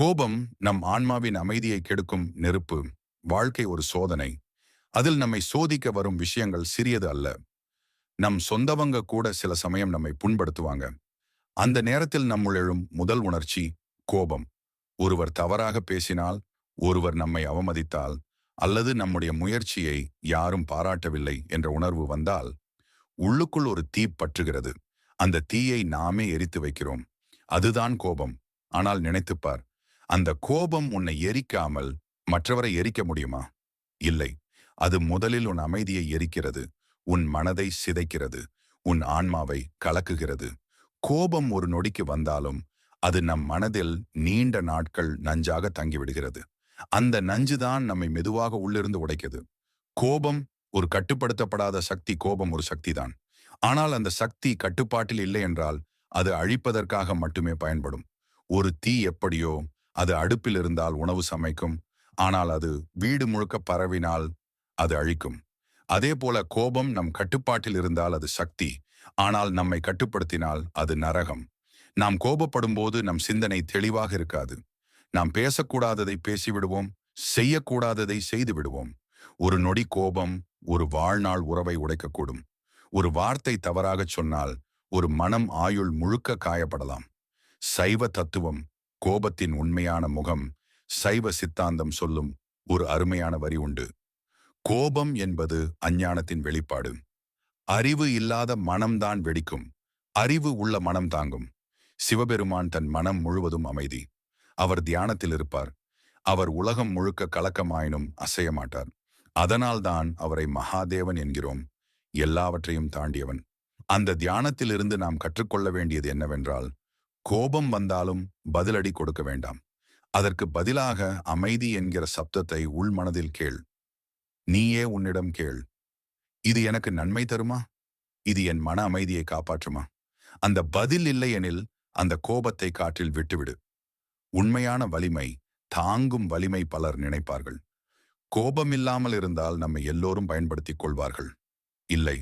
கோபம் நம் ஆன்மாவின் அமைதியை கெடுக்கும் நெருப்பு வாழ்க்கை ஒரு சோதனை. அதில் நம்மை சோதிக்க வரும் விஷயங்கள் சிறியது அல்ல. நம் சொந்தவங்க கூட சில சமயம் நம்மை புண்படுத்துவாங்க. அந்த நேரத்தில் நம்முள் எழும் முதல் உணர்ச்சி கோபம். ஒருவர் தவறாக பேசினால் ஒருவர் நம்மை அவமதித்தால் அல்லது நம்முடைய முயற்சியை யாரும் பாராட்டவில்லை என்ற உணர்வு வந்தால் உள்ளுக்குள் ஒரு தீ பற்றுகிறது. அந்த தீயை நாமே எரித்து வைக்கிறோம். அதுதான் கோபம். ஆனால் நினைத்துப்பார் அந்த கோபம் உன்னை எரிக்காமல் மற்றவரை எரிக்க முடியுமா? இல்லை. அது முதலில் உன் அமைதியை எரிக்கிறது உன் மனதை சிதைக்கிறது உன் ஆன்மாவை கலக்குகிறது. கோபம் ஒரு நொடிக்கு வந்தாலும் அது நம் மனதில் நீண்ட நாட்கள் நஞ்சாக தங்கிவிடுகிறது. அந்த நஞ்சுதான் நம்மை மெதுவாக உள்ளிருந்து உடைக்குது கோபம் ஒரு கட்டுப்படுத்தப்படாத சக்தி கோபம் ஒரு சக்தி தான். ஆனால் அந்த சக்தி கட்டுப்பாட்டில் இல்லை என்றால் அது அழிப்பதற்காக மட்டுமே பயன்படும். ஒரு தீ எப்படியோ அது அடுப்பில் இருந்தால் உணவு சமைக்கும். ஆனால் அது வீடு முழுக்க பரவினால் அது அழிக்கும். அதே போல கோபம் நம் கட்டுப்பாட்டில் இருந்தால் அது சக்தி. ஆனால் நம்மை கட்டுப்படுத்தினால் அது நரகம். நாம் கோபப்படும் போது நம் சிந்தனை தெளிவாக இருக்காது. நாம் பேசக்கூடாததை பேசிவிடுவோம் செய்யக்கூடாததை செய்து விடுவோம் ஒரு நொடி கோபம் ஒரு வாழ்நாள் உறவை உடைக்கக்கூடும். ஒரு வார்த்தை தவறாகச் சொன்னால் ஒரு மனம் ஆயுள் முழுக்க காயப்படலாம். சைவ தத்துவம் கோபத்தின் உண்மையான முகம் சைவ சித்தாந்தம் சொல்லும் ஒரு அருமையான வரி உண்டு. கோபம் என்பது அஞ்ஞானத்தின் வெளிப்பாடு. அறிவு இல்லாத மனம்தான் வெடிக்கும். அறிவு உள்ள மனம் தாங்கும். சிவபெருமான் தன் மனம் முழுவதும் அமைதி. அவர் தியானத்தில் இருப்பார். அவர் உலகம் முழுக்க கலக்கமாயினும் அசைய மாட்டார் அதனால்தான் அவரை மகாதேவன் என்கிறோம். எல்லாவற்றையும் தாண்டியவன். அந்த தியானத்திலிருந்து நாம் கற்றுக்கொள்ள வேண்டியது என்னவென்றால் கோபம் வந்தாலும் பதிலடி கொடுக்க வேண்டாம். அதற்கு பதிலாக அமைதி என்கிற சப்தத்தை உள்மனதில் கேள். நீயே உன்னிடம் கேள். இது எனக்கு நன்மை தருமா? இது என் மன அமைதியை காப்பாற்றுமா? அந்த பதில் இல்லையெனில் அந்த கோபத்தை காற்றில் விட்டுவிடு. உண்மையான வலிமை தாங்கும் வலிமை பலர் நினைப்பார்கள். கோபம் இல்லாமல் இருந்தால் நம்மை எல்லோரும் பயன்படுத்திக் கொள்வார்கள். இல்லை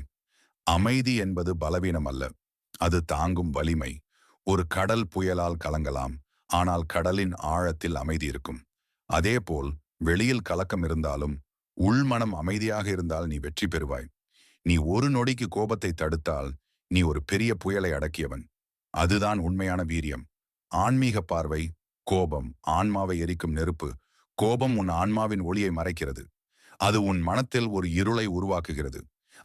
அமைதி என்பது பலவீனம் அல்ல. அது தாங்கும் வலிமை. ஒரு கடல் புயலால் கலங்கலாம் ஆனால் கடலின் ஆழத்தில் அமைதி இருக்கும். அதேபோல் வெளியில் கலக்கம் இருந்தாலும் உள்மனம் அமைதியாக இருந்தால் நீ வெற்றி பெறுவாய். நீ ஒரு நொடிக்கு கோபத்தை தடுத்தால் நீ ஒரு பெரிய புயலை அடக்கியவன். அதுதான் உண்மையான வீரியம். ஆன்மீக பார்வை கோபம் ஆன்மாவை எரிக்கும் நெருப்பு. கோபம் உன் ஆன்மாவின் ஒளியை மறைக்கிறது. அது உன் மனத்தில் ஒரு இருளை உருவாக்குகிறது.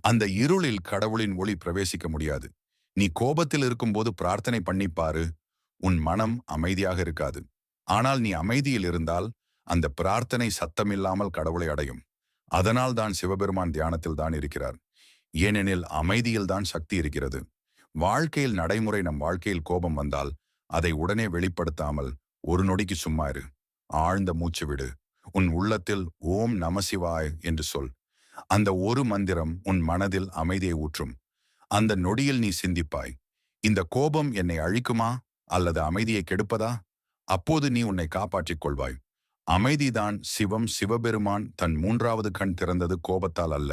அந்த இருளில் கடவுளின் ஒளி பிரவேசிக்க முடியாது. நீ கோபத்தில் இருக்கும்போது பிரார்த்தனை பண்ணிப்பாரு. உன் மனம் அமைதியாக இருக்காது. ஆனால் நீ அமைதியில் இருந்தால் அந்த பிரார்த்தனை சத்தமில்லாமல் கடவுளை அடையும். அதனால் தான் சிவபெருமான் தியானத்தில் தான் இருக்கிறார். ஏனெனில் அமைதியில் தான் சக்தி இருக்கிறது. வாழ்க்கையில் நடைமுறை நம் வாழ்க்கையில் கோபம் வந்தால் அதை உடனே வெளிப்படுத்தாமல் ஒரு நொடிக்கு சும்மா இரு. ஆழ்ந்த மூச்சு விடு. உன் உள்ளத்தில் ஓம் நமசிவாய் என்று சொல். அந்த ஒரு மந்திரம் உன் மனதில் அமைதியை ஊற்றும். அந்த நொடியில் நீ சிந்திப்பாய். இந்த கோபம் என்னை அழிக்குமா? அல்லது அமைதியை கெடுப்பதா? அப்போது நீ உன்னை காப்பாற்றிக் கொள்வாய். அமைதிதான் சிவம் சிவபெருமான் தன் மூன்றாவது கண் திறந்தது கோபத்தால் அல்ல.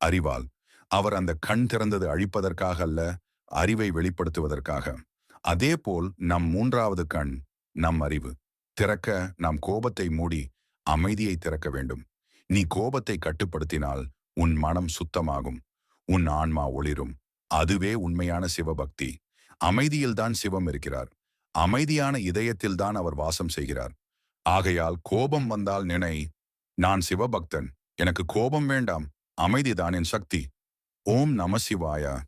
அறிவால். அவர் அந்த கண் திறந்தது அழிப்பதற்காக அல்ல அறிவை வெளிப்படுத்துவதற்காக. அதேபோல் நம் மூன்றாவது கண் நம் அறிவு. திறக்க நாம் கோபத்தை மூடி அமைதியை திறக்க வேண்டும். நீ கோபத்தை கட்டுப்படுத்தினால் உன் மனம் சுத்தமாகும். உன் ஆன்மா ஒளிரும். அதுவே உண்மையான சிவபக்தி. அமைதியில்தான் சிவம் இருக்கிறார். அமைதியான இதயத்தில்தான் அவர் வாசம் செய்கிறார். ஆகையால் கோபம் வந்தால் நினை நான் சிவபக்தன். எனக்கு கோபம் வேண்டாம். அமைதிதான் என் சக்தி. ஓம் நம சிவாயா.